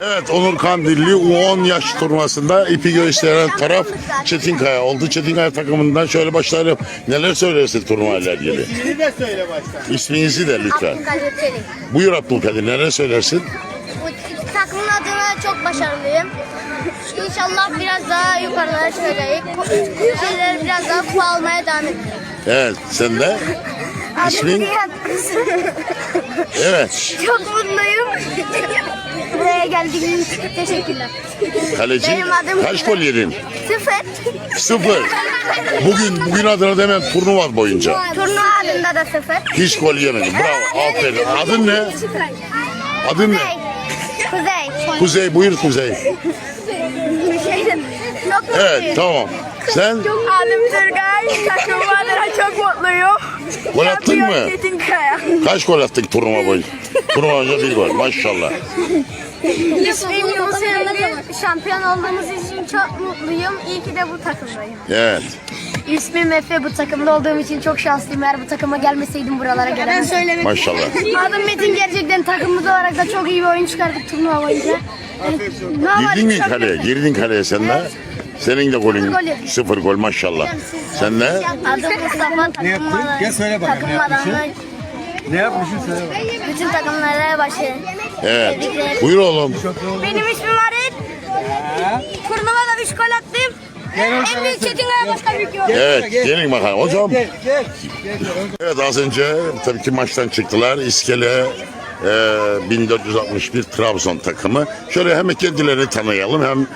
Evet Onur Kandilli U10 yaş turnuvasında ipi gösteren taraf Çetinkaya oldu. Çetinkaya takımından şöyle başlayalım. Neler söylersin turnuvayla ilgili? İsmini de söyle baştan. İsminizi de lütfen. Abdülkadir Çelik. Buyur Abdülkadir neler söylersin? Bu takımın adına çok başarılıyım. İnşallah biraz daha yukarılara çıkacağız. Şeyler biraz daha kupa almaya devam edeceğiz. Evet sen de? İsmin? Evet. Çok mutluyum. Geldiğiniz için teşekkürler. Kaleci Benim adım- kaç gol yedin? Sıfır. Sıfır. Bugün bugün adına demem turnuva boyunca. Turnuva adında da sıfır. Hiç gol yemedin. Bravo. Aferin. Adın ne? Adın ne? Kuzey. Kuzey buyur Kuzey. Çok Evet tamam. Sen Adım Turgay. Takımım adına çok mutluyum. Gol attın mı? Çetinkaya. Kaç gol attık turnuva boyunca? Turnuva boyunca bir gol maşallah. İsmim Yunus Emre. Şampiyon olduğumuz için çok mutluyum. İyi ki de bu takımdayım. Evet. İsmim Efe. Bu takımda olduğum için çok şanslıyım. Eğer bu takıma gelmeseydim buralara gelemezdim. Maşallah. Adım Metin gerçekten takımımız olarak da çok iyi bir oyun çıkardık turnuva boyunca. Evet, Girdin mi kaleye? Girdin kaleye sen de. Senin de golün Sıfır gol maşallah. Sen ne? Adım Mustafa takım yaptın? Gel söyle bakalım, Takım ne yapmışsın? adamı Ne yapmışsın söyle bakalım. bütün takımlara başlayın. Evet. Buyur oğlum. Benim ismim Arif. Turnuvada 3 gol attım. Gel En büyük Çetinkaya başka büyük yok. Evet. Gelin bakalım. Hocam. Gel gel. gel. Evet az önce tabii ki maçtan çıktılar. İskele e, 1461 Trabzon takımı. Şöyle hem kendilerini tanıyalım hem